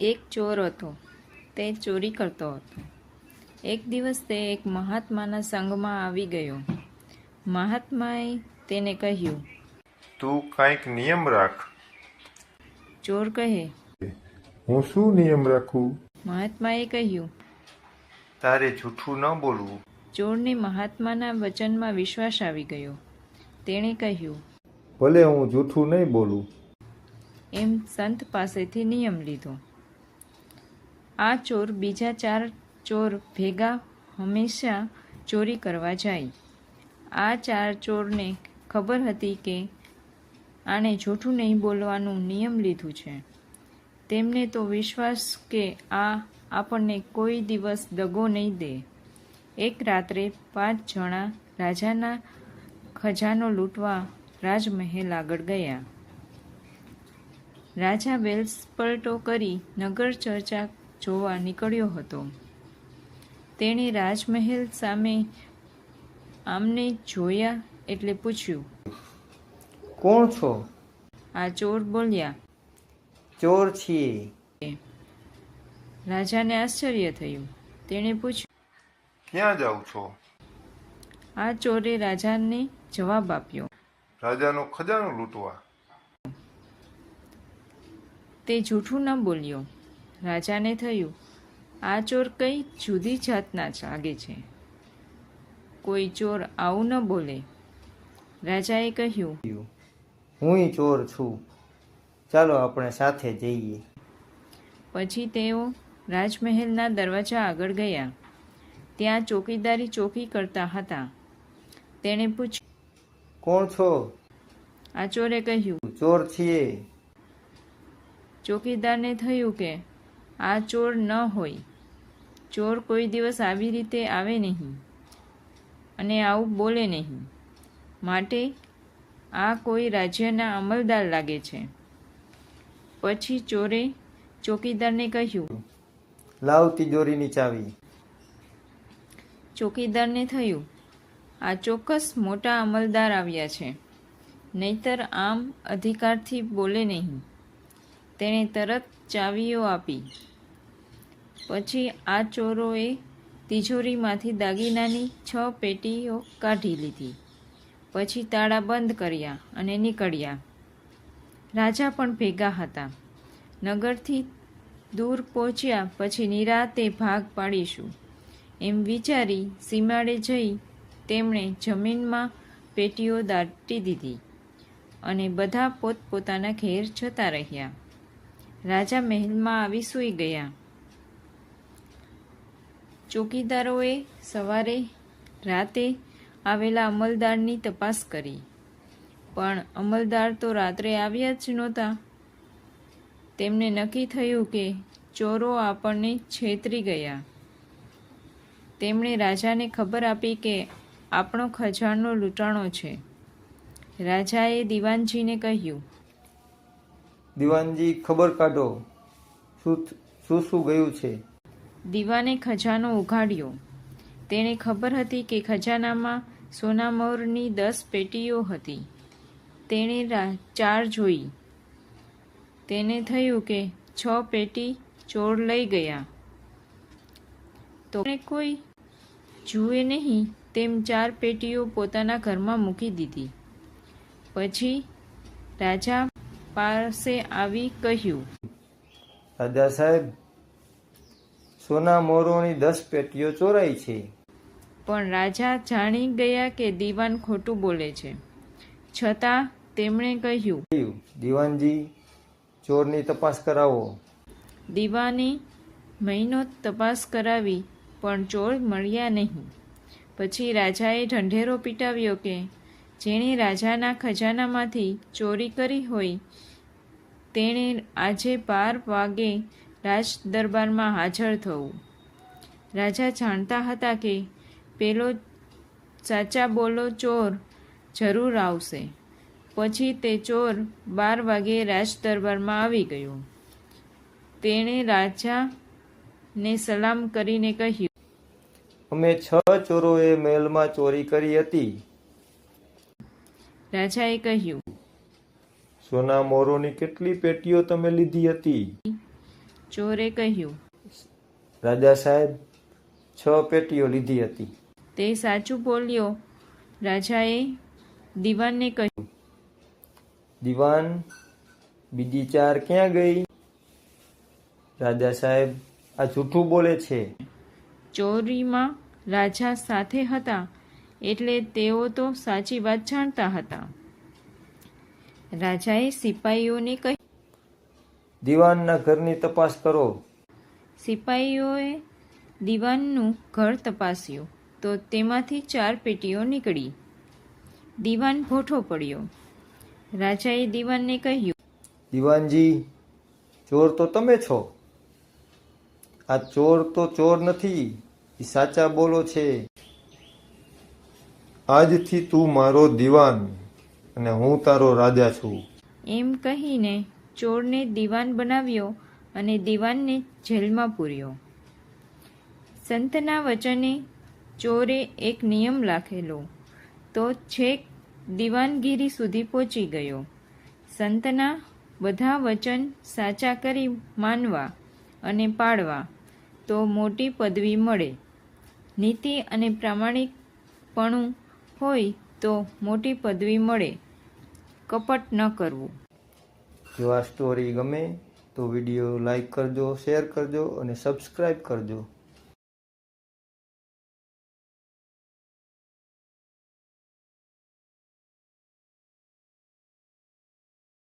એક ચોર હતો તે ચોરી કરતો હતો. એક દિવસ તે એક મહાત્માના સંઘમાં આવી ગયો. મહાત્માએ તેને કહ્યું તું કંઈક નિયમ રાખ. ચોર કહે હું શું નિયમ રાખું? મહાત્માએ કહ્યું તારે જૂઠું ન બોલવું. ચોરને મહાત્માના વચનમાં વિશ્વાસ આવી ગયો. તેણે કહ્યું ભલે હું જૂઠું નહીં બોલું. એમ સંત પાસેથી નિયમ લીધો. આ ચોર બીજા ચાર ચોર ભેગા હંમેશા ચોરી કરવા જાય. આ ચાર ચોરને ખબર હતી કે આણે જૂઠું નહીં બોલવાનું નિયમ લીધું છે. તેમને તો વિશ્વાસ કે આ આપણને કોઈ દિવસ દગો નહીં દે. એક રાત્રે પાંચ જણા રાજાના ખજાનો લૂંટવા રાજમહેલ આગળ ગયા. રાજા વેલ્સપલટો કરી નગર ચર્ચા જોવા નીકળ્યો હતો. તેણે રાજમહેલ સામે આમને જોયા એટલે પૂછ્યું કોણ છો? આ ચોર બોલ્યા ચોર છીએ. રાજાને આશ્ચર્ય થયું. તેણે પૂછ્યું ક્યાં જાઉં છો? આ ચોરે રાજાને જવાબ આપ્યો. રાજાનો ખજાનો લૂંટવા. તે જૂઠું ન બોલ્યો. રાજાને થયું આ ચોર કઈ જુદી જાતના જાગે છે. કોઈ ચોર આવું ન બોલે. રાજાએ કહ્યું હું ચોર છું. ચાલો આપણે સાથે જઈએ. પછી તેઓ રાજમહેલના દરવાજા આગળ ગયા. ત્યાં ચોકીદારી ચોકી કરતા હતા. તેણે પૂછ્યું કોણ છો? આ ચોરે કહ્યું ચોર છીએ. ચોકીદારને થયું કે આ ચોર ન હોય. ચોર કોઈ દિવસ આવી રીતે આવે નહીં અને આવું બોલે નહીં. માટે આ કોઈ રાજ્યના અમલદાર લાગે છે. પછી ચોરે ચોકીદારને કહ્યું લાવ તિજોરીની ચાવી. ચોકીદારને થયું આ ચોક્કસ મોટા અમલદાર આવ્યા છે. નહીતર આમ અધિકારથી બોલે નહીં. તેણે તરત ચાવીઓ આપી. પછી આ ચોરોએ તિજોરીમાંથી દાગીનાની છ પેટીઓ કાઢી લીધી. પછી તાળા બંધ કર્યા અને નીકળ્યા. રાજા પણ ભેગા હતા. નગરથી દૂર પહોંચ્યા પછી નિરાતે ભાગ પાડીશું. એમ વિચારી સીમાડે જઈ તેમણે જમીનમાં પેટીઓ દાટી દીધી અને બધા પોતપોતાના ઘેર જતા રહ્યા. રાજા મહેલમાં આવી સૂઈ ગયા. ચોકીદારોએ સવારે રાતે આવેલા અમલદારની તપાસ કરી. પણ અમલદાર તો રાત્રે આવ્યા જ નહોતા. તેમને નક્કી થયું કે ચોરો આપણને છેતરી ગયા. તેમણે રાજાને ખબર આપી કે આપણો ખજાનો લૂંટાણો છે. રાજાએ દિવાનજીને કહ્યું દિવાનજી ખબર કાઢો શું શું ગયું છે? દીવાને ખજાનો ઉઘાડ્યો. તેણે ખબર હતી કે ખજાનામાં સોનામોરની દસ પેટીઓ હતી. તેણે ચાર જોઈ. તેને થયું કે છ પેટી ચોર લઈ ગયા. તો કોઈ જુએ નહીં તેમ ચાર પેટીઓ પોતાના ઘરમાં મૂકી દીધી. પછી રાજા પાસે આવી કહ્યું. દાદા સાહેબ સોના મોરોની દસ પેટીઓ ચોરાઈ છે. પણ રાજા જાણી ગયા કે દીવાન ખોટું બોલે છે. છતાં તેમણે કહ્યું દીવાનજી દિવાનજી ચોરની તપાસ કરાવો. દીવાની મહિનો તપાસ કરાવી પણ ચોર મળ્યા નહીં. પછી રાજાએ ઢંઢેરો પીટાવ્યો કે જેણે રાજાના ખજાનામાંથી ચોરી કરી હોય, તેણે આજે બાર વાગે રાજ દરબારમાં હાજર થવું. રાજા જાણતા હતા કે પેલો સાચા બોલો ચોર જરૂર આવશે. પછી તે ચોર બાર વાગે રાજ દરબારમાં આવી ગયો. તેણે રાજાને સલામ કરીને કહ્યું, અમે છ ચોરોએ મહેલમાં ચોરી કરી હતી. રાજાએ કહ્યું સોના મોરોની કેટલી પેટીઓ તમે લીધી હતી? ચોરે કહ્યું રાજા સાહેબ છ પેટીઓ લીધી હતી. તે સાચું બોલ્યો. રાજાએ દીવાનને કહ્યું દીવાન બીજી ચાર ક્યાં ગઈ? રાજા સાહેબ આ જૂઠું બોલે છે. ચોરીમાં રાજા સાથે હતા. એટલે તેઓ તો સાચી વાત જાણતા હતા. રાજાએ સિપાહીઓને કહ્યું દીવાનના ઘરની તપાસ કરો. સિપાહીઓએ દીવાનનું ઘર તપાસ્યું તો તેમાંથી ચાર પેટીઓ નીકળી. દીવાન ભોઠો પડ્યો. રાજાએ દીવાનને કહ્યું દીવાનજી ચોર તો તમે છો. આ ચોર તો ચોર નથી એ સાચા બોલો છે. આજથી તું મારો દીવાન અને હું તારો રાજા છું. એમ કહીને ચોરને દીવાન બનાવ્યો અને દીવાનને જેલમાં પૂર્યો. સંતના વચને ચોરે એક નિયમ રાખેલો. તો છેક દીવાનગીરી સુધી પહોંચી ગયો. સંતના બધા વચન સાચા કરી માનવા અને પાળવા તો મોટી પદવી મળે. નીતિ અને પ્રામાણિકપણું હોય તો મોટી પદવી મળે. કપટ ન કરવું. જો આ સ્ટોરી ગમે તો વીડિયો લાઈક કરજો શેર કરજો અને સબસ્ક્રાઈબ કરજો.